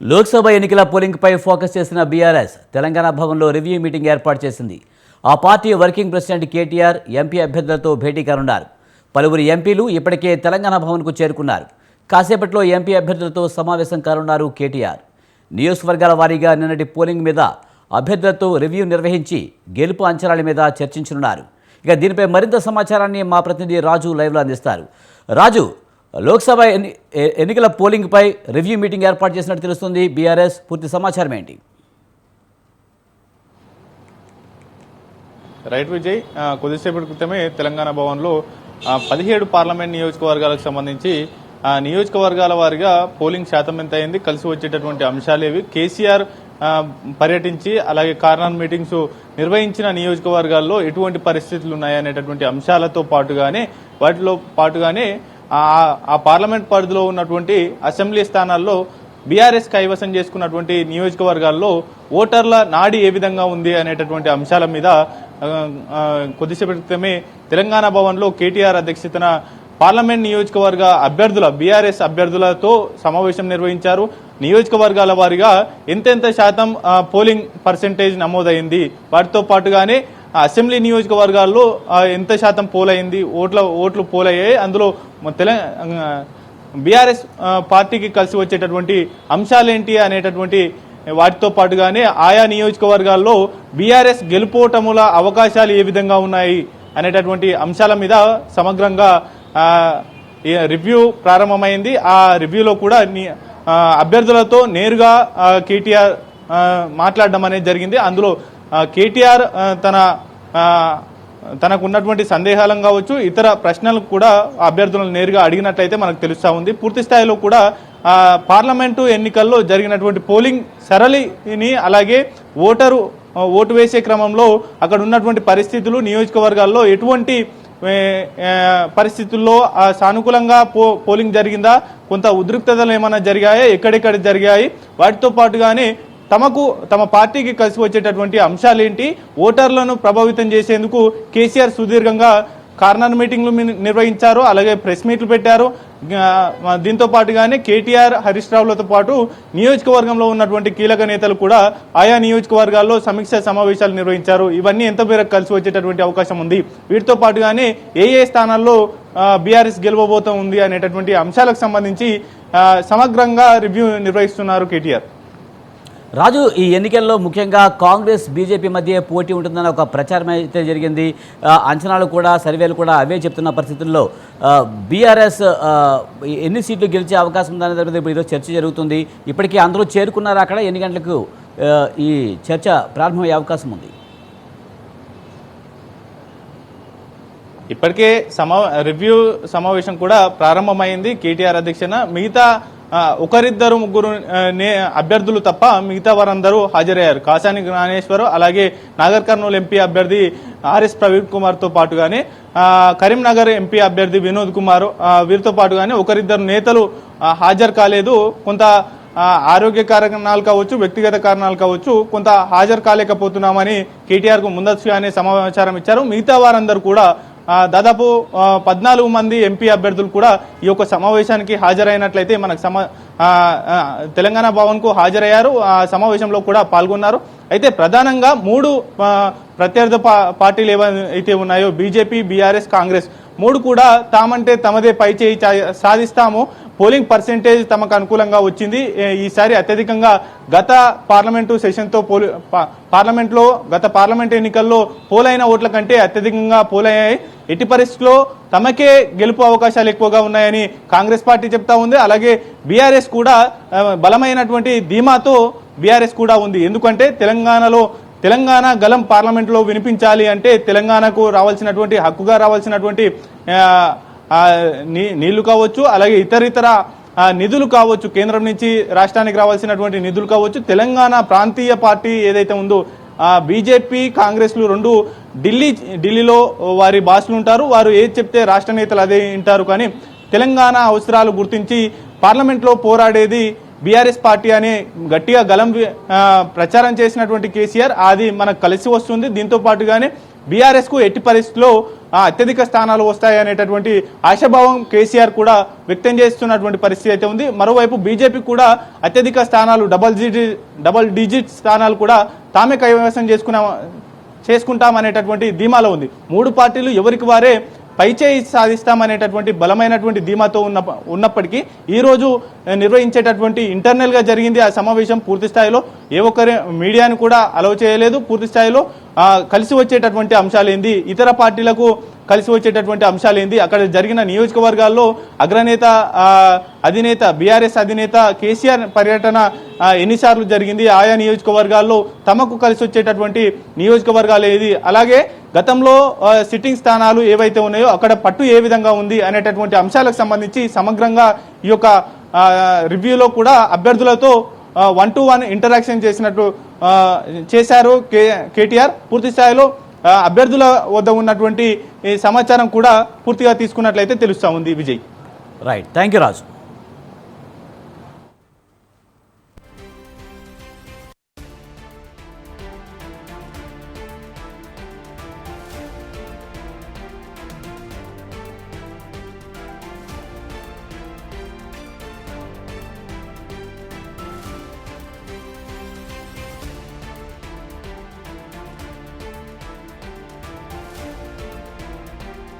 లోక్సభ ఎన్నికల పోలింగ్పై ఫోకస్ చేసిన బీఆర్ఎస్ తెలంగాణ భవన్లో రివ్యూ మీటింగ్ ఏర్పాటు చేసింది. ఆ party working president KTR MP అభ్యర్థులతో భేటీ కానున్నారు. పలువురు ఎంపీలు ఇప్పటికే తెలంగాణ భవన్కు చేరుకున్నారు. కాసేపట్లో ఎంపీ అభ్యర్థులతో సమావేశం కానున్నారు కేటీఆర్. నియోజకవర్గాల వారీగా నిన్నటి పోలింగ్ మీద అభ్యర్థులతో రివ్యూ నిర్వహించి గెలుపు అంచనాల మీద చర్చించనున్నారు. ఇక దీనిపై మరింత సమాచారాన్ని మా ప్రతినిధి రాజు లైవ్లో అందిస్తారు. రాజు లోక్సభ ఎన్ని ఎన్నికల పోలింగ్పై రివ్యూ మీటింగ్ ఏర్పాటు చేసినట్టు తెలుస్తుంది బీఆర్ఎస్. పూర్తి సమాచారం ఏంటి? రైట్ విజయ్ కొద్దిసేపటి క్రితమే తెలంగాణ భవన్లో పదిహేడు పార్లమెంట్ నియోజకవర్గాలకు సంబంధించి నియోజకవర్గాల వారిగా పోలింగ్ శాతం ఎంత అయింది కలిసి వచ్చేటటువంటి అంశాలేవి కేసీఆర్ పర్యటించి అలాగే కార్నర్ మీటింగ్స్ నిర్వహించిన నియోజకవర్గాల్లో ఎటువంటి పరిస్థితులు ఉన్నాయనేటటువంటి అంశాలతో పాటుగానే వాటిలో పాటుగానే ఆ ఆ పార్లమెంట్ పరిధిలో ఉన్నటువంటి అసెంబ్లీ స్థానాల్లో బీఆర్ఎస్ కైవసం చేసుకున్నటువంటి నియోజకవర్గాల్లో ఓటర్ల నాడి ఏ విధంగా ఉంది అనేటటువంటి అంశాల మీద ఆ, కొద్దిసేపటి క్రితమే తెలంగాణ భవన్లో కేటీఆర్ అధ్యక్షతన పార్లమెంట్ నియోజకవర్గ అభ్యర్థుల బీఆర్ఎస్ అభ్యర్థులతో సమావేశం నిర్వహించారు. నియోజకవర్గాల వారీగా ఎంతెంత శాతం పోలింగ్ పర్సెంటేజ్ నమోదైంది? వాటితో పాటుగానే అసెంబ్లీ నియోజకవర్గాల్లో ఎంత శాతం పోలైంది ఓట్ల ఓట్లు పోలయ్యాయి అందులో తెలంగాణ బీఆర్ఎస్ పార్టీకి కలిసి వచ్చేటటువంటి అంశాలేంటి అనేటటువంటి వాటితో పాటుగానే ఆయా నియోజకవర్గాల్లో బీఆర్ఎస్ గెలుపోటముల అవకాశాలు ఏ విధంగా ఉన్నాయి అనేటటువంటి అంశాల మీద సమగ్రంగా రివ్యూ ప్రారంభమైంది. ఆ రివ్యూలో కూడా అభ్యర్థులతో నేరుగా కేటీఆర్ మాట్లాడడం అనేది జరిగింది. అందులో కేటీఆర్ తన తనకు ఉన్నటువంటి సందేహాలం కావచ్చు ఇతర ప్రశ్నలకు కూడా అభ్యర్థులను నేరుగా అడిగినట్లయితే మనకు తెలుస్తూ ఉంది. పూర్తి స్థాయిలో కూడా పార్లమెంటు ఎన్నికల్లో జరిగినటువంటి పోలింగ్ సరళిని అలాగే ఓటరు ఓటు వేసే క్రమంలో అక్కడ ఉన్నటువంటి పరిస్థితులు నియోజకవర్గాల్లో ఎటువంటి పరిస్థితుల్లో సానుకూలంగా పో పోలింగ్ జరిగిందా కొంత ఉద్రిక్తతలు ఏమైనా జరిగాయా ఎక్కడెక్కడ జరిగాయి వాటితో పాటుగానే తమకు తమ పార్టీకి కలిసి వచ్చేటటువంటి అంశాలేంటి? ఓటర్లను ప్రభావితం చేసేందుకు కేసీఆర్ సుదీర్ఘంగా కార్నర్ మీటింగ్లు నిర్వహించారు అలాగే ప్రెస్ మీట్లు పెట్టారు. దీంతో పాటుగానే కేటీఆర్ హరీష్ రావులతో పాటు నియోజకవర్గంలో ఉన్నటువంటి కీలక నేతలు కూడా ఆయా నియోజకవర్గాల్లో సమీక్ష సమావేశాలు నిర్వహించారు. ఇవన్నీ ఎంత మేరకు కలిసి వచ్చేటటువంటి అవకాశం ఉంది? వీటితో పాటుగానే ఏ ఏ స్థానాల్లో బీఆర్ఎస్ గెలవబోతూ ఉంది అనేటటువంటి అంశాలకు సంబంధించి సమగ్రంగా రివ్యూ నిర్వహిస్తున్నారు కేటీఆర్. రాజు ఈ ఎన్నికల్లో ముఖ్యంగా కాంగ్రెస్ బీజేపీ మధ్య పోటీ ఉంటుందన్న ఒక ప్రచారం అయితే జరిగింది. అంచనాలు కూడా సర్వేలు కూడా అవే చెప్తున్న పరిస్థితుల్లో బీఆర్ఎస్ ఎన్ని సీట్లు గెలిచే అవకాశం ఉందనే దాని మీద ఇప్పుడు ఈరోజు చర్చ జరుగుతుంది. ఇప్పటికీ అందరూ చేరుకున్నారు అక్కడ? ఎన్ని గంటలకు ఈ చర్చ ప్రారంభమయ్యే అవకాశం ఉంది? ఇప్పటికే సమా రివ్యూ సమావేశం కూడా ప్రారంభమైంది. కేటీఆర్ అధ్యక్షన. మిగతా ఒకరిద్దరు ముగ్గురు నే అభ్యర్థులు తప్ప మిగతా వారందరూ హాజరయ్యారు. కాసాని జ్ఞానేశ్వరు అలాగే నాగర్ కర్నూలు ఎంపీ అభ్యర్థి ఆర్ఎస్ ప్రవీణ్ కుమార్తో పాటుగానే కరీంనగర్ ఎంపీ అభ్యర్థి వినోద్ కుమార్ వీరితో పాటుగానే ఒకరిద్దరు నేతలు హాజరు కాలేదు. కొంత ఆరోగ్య కారణాలు కావచ్చు వ్యక్తిగత కారణాలు కావచ్చు కొంత హాజరు కాలేకపోతున్నామని కేటీఆర్కు ముందస్తుగానే సమాచారం ఇచ్చారు. మిగతా వారందరూ కూడా దాదాపు పద్నాలుగు మంది ఎంపీ అభ్యర్థులు కూడా ఈ యొక్క సమావేశానికి హాజరైనట్లయితే మనకు సమా తెలంగాణ భవన్కు హాజరయ్యారు. ఆ సమావేశంలో కూడా పాల్గొన్నారు. అయితే ప్రధానంగా మూడు ప్రత్యర్థి పార్టీలు ఏవైతే ఉన్నాయో బీజేపీ బీఆర్ఎస్ కాంగ్రెస్ మూడు కూడా తామంటే తమదే పై చేయి సాధిస్తాము. పోలింగ్ పర్సెంటేజ్ తమకు అనుకూలంగా వచ్చింది. ఈసారి అత్యధికంగా గత పార్లమెంటు సెషన్తో పోలి పార్లమెంట్లో గత పార్లమెంట్ ఎన్నికల్లో పోలైన ఓట్ల కంటే అత్యధికంగా పోలయ్యాయి. ఎట్టి పరిస్థితుల్లో తమకే గెలుపు అవకాశాలు ఎక్కువగా ఉన్నాయని కాంగ్రెస్ పార్టీ చెప్తా ఉంది. అలాగే బీఆర్ఎస్ కూడా బలమైనటువంటి ధీమాతో బీఆర్ఎస్ కూడా ఉంది. ఎందుకంటే తెలంగాణలో తెలంగాణ గలం పార్లమెంట్లో వినిపించాలి అంటే తెలంగాణకు రావాల్సినటువంటి హక్కుగా రావాల్సినటువంటి నీళ్ళు కావచ్చు అలాగే ఇతర ఇతర నిధులు కావచ్చు కేంద్రం నుంచి రాష్ట్రానికి రావాల్సినటువంటి నిధులు కావచ్చు తెలంగాణ ప్రాంతీయ పార్టీ ఏదైతే ఉందో బీజేపీ కాంగ్రెస్లు రెండు ఢిల్లీ ఢిల్లీలో వారి బాసులు ఉంటారు. వారు ఏది చెప్తే రాష్ట్ర నేతలు అదే వింటారు. కానీ తెలంగాణ అవసరాలు గుర్తించి పార్లమెంట్లో పోరాడేది బీఆర్ఎస్ పార్టీ అని గట్టిగా గలం ప్రచారం చేసినటువంటి కేసీఆర్. అది మనకు కలిసి వస్తుంది. దీంతో పాటుగానే బీఆర్ఎస్కు ఎట్టి పరిస్థితుల్లో అత్యధిక స్థానాలు వస్తాయి అనేటటువంటి ఆశాభావం కేసీఆర్ కూడా వ్యక్తం చేస్తున్నటువంటి పరిస్థితి అయితే ఉంది. మరోవైపు బీజేపీ కూడా అత్యధిక స్థానాలు డబల్ డిజిట్ డబల్ డిజిట్ స్థానాలు కూడా తామే కైవసం చేసుకున్న చేసుకుంటామనేటటువంటి ధీమాలో ఉంది. మూడు పార్టీలు ఎవరికి వారే పైచేయి సాధిస్తామనేటటువంటి బలమైనటువంటి ధీమాతో ఉన్న ఉన్నప్పటికీ ఈరోజు నిర్వహించేటటువంటి ఇంటర్నల్గా జరిగింది ఆ సమావేశం పూర్తి స్థాయిలో. ఏ ఒక్కరి మీడియాను కూడా అలౌ చేయలేదు పూర్తి స్థాయిలో. కలిసి వచ్చేటటువంటి అంశాలు ఏంది ఇతర పార్టీలకు కలిసి వచ్చేటటువంటి అంశాలు ఏంది అక్కడ జరిగిన నియోజకవర్గాల్లో అగ్రనేత అధినేత బీఆర్ఎస్ అధినేత కేసీఆర్ పర్యటన ఎన్నిసార్లు జరిగింది? ఆయా నియోజకవర్గాల్లో తమకు కలిసి వచ్చేటటువంటి నియోజకవర్గాలు ఏది? అలాగే గతంలో సిట్టింగ్ స్థానాలు ఏవైతే ఉన్నాయో అక్కడ పట్టు ఏ విధంగా ఉంది అనేటటువంటి అంశాలకు సంబంధించి సమగ్రంగా ఈ యొక్క రివ్యూలో కూడా అభ్యర్థులతో వన్ టు వన్ ఇంటరాక్షన్ చేసినట్టు చేశారు కే కేటీఆర్. పూర్తి స్థాయిలో అభ్యర్థుల వద్ద ఉన్నటువంటి సమాచారం కూడా పూర్తిగా తీసుకున్నట్లయితే తెలుస్తా ఉంది Vijay. Right thank you Raju